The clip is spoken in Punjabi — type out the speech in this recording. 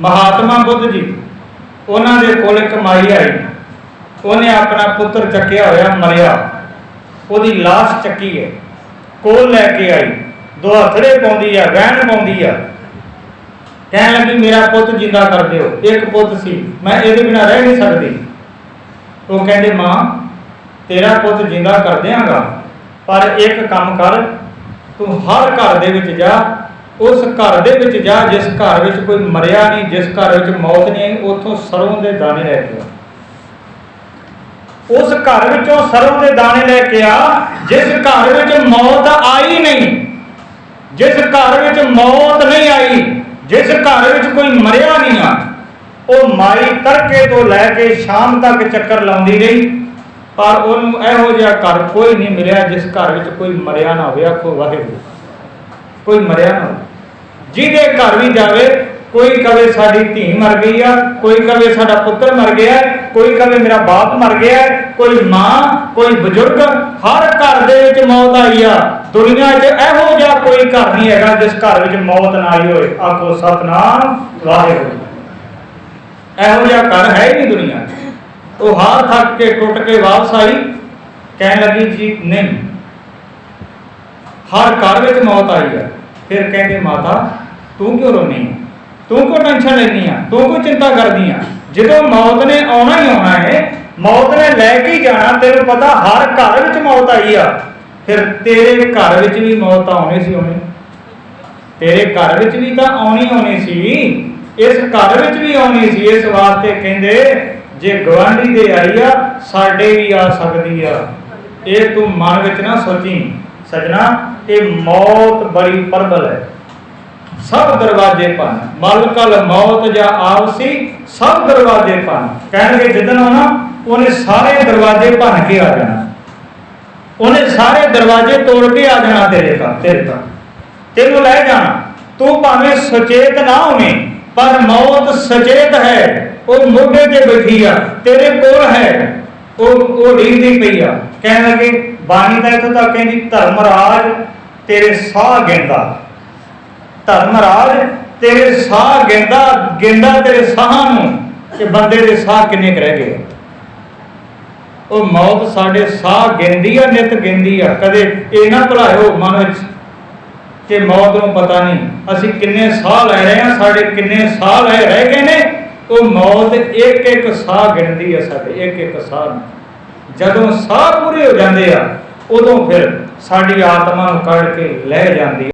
ਮਹਾਤਮਾ ਬੁੱਧ ਜੀ, ਉਹਨਾਂ ਦੇ ਕੋਲ ਇੱਕ ਆਈ। ਉਹਨੇ ਆਪਣਾ ਪੁੱਤਰ ਚੱਕਿਆ ਹੋਇਆ ਮਰਿਆ। ਉਹਦੀ ਲਾਸ਼ ਚੱਕੀ ਹੈ। ਕੋਲ ਲੈ ਕੇ ਆਈ। ਦੋ ਹਥੜੇ ਪਾਉਂਦੀ ਆ, ਵਹਿਣ ਪਾਉਂਦੀ ਆ। ਕਹਿਣ ਲੱਗੀ, ਮੇਰਾ ਪੁੱਤ ਜਿੰਦਾ ਕਰ ਦਿਓ। ਇੱਕ ਪੁੱਤ ਸੀ। ਮੈਂ ਇਹਦੇ ਬਿਨਾਂ ਰਹਿ ਨਹੀਂ ਸਕਦੀ। ਉਹ ਕਹਿੰਦੇ, ਮਾਂ, ਤੇਰਾ ਪੁੱਤ ਜਿੰਦਾ ਕਰ ਦਿਆਂਗਾ। ਪਰ ਇੱਕ ਕੰਮ ਕਰ, ਤੂੰ ਹਰ ਘਰ ਦੇ ਵਿੱਚ ਜਾ। ਉਸ ਘਰ ਦੇ ਵਿੱਚ ਜਾ, ਜਿਸ ਘਰ ਵਿੱਚ ਕੋਈ ਮਰਿਆ ਨਹੀਂ, ਜਿਸ ਘਰ ਵਿੱਚ ਮੌਤ ਨਹੀਂ ਆਈ, ਉੱਥੋਂ ਸਰੋਂ ਦੇ ਦਾਣੇ ਲੈ ਕੇ ਆ। ਉਸ ਘਰ ਵਿੱਚੋਂ ਸਰੋਂ ਦੇ ਦਾਣੇ ਲੈ ਕੇ ਆ, ਜਿਸ ਘਰ ਵਿੱਚ ਮੌਤ ਆਈ ਨਹੀਂ, ਜਿਸ ਘਰ ਵਿੱਚ ਮੌਤ ਨਹੀਂ ਆਈ, ਜਿਸ ਘਰ ਵਿੱਚ ਕੋਈ ਮਰਿਆ ਨਹੀਂ ਆ, ਉਹ ਮਾਈ ਤੜਕੇ ਤੋਂ ਲੈ ਕੇ ਸ਼ਾਮ ਤੱਕ ਚੱਕਰ ਲਾਉਂਦੀ ਰਹੀ। ਪਰ ਉਹਨੂੰ ਇਹੋ ਜਿਹਾ ਘਰ ਕੋਈ ਨਹੀਂ ਮਿਲਿਆ, ਜਿਸ ਘਰ ਵਿੱਚ ਕੋਈ ਮਰਿਆ ਨਾ ਹੋਵੇ। ਆਖੋ, ਵਾਹਿਗੁਰੂ। ਕੋਈ ਮਰਿਆ ਨਾ ਹੋਵੇ। ਜਿਹਦੇ ਘਰ ਵੀ ਜਾਵੇ, ਕੋਈ ਕਵੇ ਸਾਡੀ ਧੀ ਮਰ ਗਈ ਆ, ਕੋਈ ਕਵੇ ਸਾਡਾ ਪੁੱਤਰ ਮਰ ਗਿਆ, ਕੋਈ ਕਵੇ ਮੇਰਾ ਬਾਪ ਮਰ ਗਿਆ, ਕੋਈ ਮਾਂ, ਕੋਈ ਬਜ਼ੁਰਗ, ਹਰ ਘਰ ਦੇ ਵਿੱਚ ਮੌਤ ਆਈ ਆ। ਦੁਨੀਆ 'ਚ ਇਹੋ ਜਿਹਾ ਕੋਈ ਘਰ ਨਹੀਂ ਹੈਗਾ ਜਿਸ ਘਰ ਵਿੱਚ ਮੌਤ ਨਾ ਆਈ ਹੋਵੇ। ਆਖੋ, ਸਤਨਾਮ, ਵਾਹਿਗੁਰੂ। ਇਹੋ ਜਿਹਾ ਘਰ ਹੈ ਹੀ ਨਹੀਂ ਦੁਨੀਆ ਉਹ ਹਾਰ ਥੱਕ ਕੇ ਟੁੱਟ ਕੇ ਵਾਪਸ ਆਈ, ਕਹਿਣ ਲੱਗੀ, ਜੀ, ਨਹੀਂ। ਹਰ ਘਰ ਵਿੱਚ ਮੌਤ ਆਈ ਹੈ ਫਿਰ ਕਹਿੰਦੇ, ਮਾਤਾ ਤੂੰ ਕਿਉਂ ਰੋਨੀ ਤੂੰ ਕਿਉਂ ਟੈਨਸ਼ਨ ਲੈਣੀ ਆ? ਤੂੰ ਕਿਉਂ ਚਿੰਤਾ ਕਰਦੀ ਆ? ਜਦੋਂ ਮੌਤ ਨੇ ਆਉਣਾ ਹੀ ਆਉਣਾ ਹੈ ਮੌਤ ਨੇ ਲੈ ਕੇ ਜਾਣਾ, ਤੈਨੂੰ ਪਤਾ ਹਰ ਘਰ ਵਿੱਚ ਮੌਤ ਆਈ ਆ। ਫਿਰ ਤੇਰੇ ਘਰ ਵਿੱਚ ਵੀ ਮੌਤ ਆਉਣੀ ਸੀ ਆਉਣੀ ਤੇਰੇ ਘਰ ਵਿੱਚ ਵੀ ਤਾਂ ਆਉਣੀ ਆਉਣੀ ਸੀ। ਇਸ ਘਰ ਵਿੱਚ ਵੀ ਆਉਣੀ ਸੀ। ਇਸ ਵਾਸਤੇ ਕਹਿੰਦੇ, ਜੇ ਗਵਾਂਢੀ ਦੇ ਆਈ ਆ, ਸਾਡੇ ਵੀ ਆ ਸਕਦੀ ਆ। ਇਹ ਤੂੰ ਮਨ ਵਿੱਚ ਨਾ ਸੋਚੀ। ਸਜਣਾ, ਇਹ ਮੌਤ ਬੜੀ ਪ੍ਰਬਲ ਹੈ। ਸਭ ਦਰਵਾਜ਼ੇ ਭੰਨ। ਮਲਕਲ ਮੌਤ ਜਾਂ ਆਵਸੀ ਸਭ ਦਰਵਾਜ਼ੇ ਭੰਨ। ਕਹਿਣਗੇ, ਜਿੱਦਣ ਆਉਣਾ, ਉਹਨੇ ਸਾਰੇ ਦਰਵਾਜ਼ੇ ਭੰਨ ਕੇ ਆ ਜਾਣਾ। ਉਹਨੇ ਸਾਰੇ ਦਰਵਾਜ਼ੇ ਤੋੜ ਕੇ ਆ ਜਾਣਾ ਤੇਰੇ ਤੱਕ ਤੇਰੇ ਤੱਕ ਤੈਨੂੰ ਲੈ ਜਾਣਾ। ਤੂੰ ਭਾਵੇਂ ਸੁਚੇਤ ਨਾ ਹੋਵੇਂ, ਪਰ ਮੌਤ ਸੁਚੇਤ ਹੈ। ਉਹ ਮੋਢੇ ਤੇ ਬੈਠੀ ਆ, ਤੇਰੇ ਕੋਲ ਹੈ। ਉਹ ਉਹ ਢੀਂਦੀ ਪਈ ਆ। ਕਹਿਣ ਲੱਗੇ, ਬਾਣੀ ਦਾ ਇੱਥੋਂ ਤੱਕ ਕਹਿੰਦੀ ਧਰਮਰਾਜ ਤੇਰੇ ਸਾਹ ਧਰਮ ਰਾਜ, ਤੇਰੇ ਸਾਹ ਗਿੰਦਾ ਗਿੰਦਾ ਤੇਰੇ ਸਾਹਾਂ ਨੂੰ ਕਿ ਬੰਦੇ ਦੇ ਸਾਹ ਕਿੰਨੇ ਰਹਿ ਗਏ? ਉਹ ਮੌਤ ਸਾਡੇ ਸਾਹ ਗਿੰਦੀ ਆ, ਨਿਤ ਗਿੰਦੀ ਆ। ਕਦੇ ਇਹ ਨਾ ਭੁਲਾਇਓ ਮਨ ਵਿੱਚ ਕਿ ਮੌਤ ਨੂੰ ਪਤਾ ਨਹੀਂ। ਅਸੀਂ ਕਿੰਨੇ ਸਾਹ ਲੈ ਰਹੇ ਹਾਂ, ਸਾਡੇ ਕਿੰਨੇ ਸਾਹ ਲੈ ਰਹਿ ਗਏ ਨੇ। ਉਹ ਮੌਤ ਇੱਕ ਇੱਕ ਸਾਹ ਗਿਣਦੀ ਆ ਸਾਡੇ, ਇੱਕ ਇੱਕ ਸਾਹ ਨੂੰ। ਜਦੋਂ ਸਾਹ ਪੂਰੇ ਹੋ ਜਾਂਦੇ ਆ, ਉਦੋਂ ਫਿਰ ਸਾਡੀ ਆਤਮਾ ਨੂੰ ਕੱਢ ਕੇ ਲੈ ਜਾਂਦੀ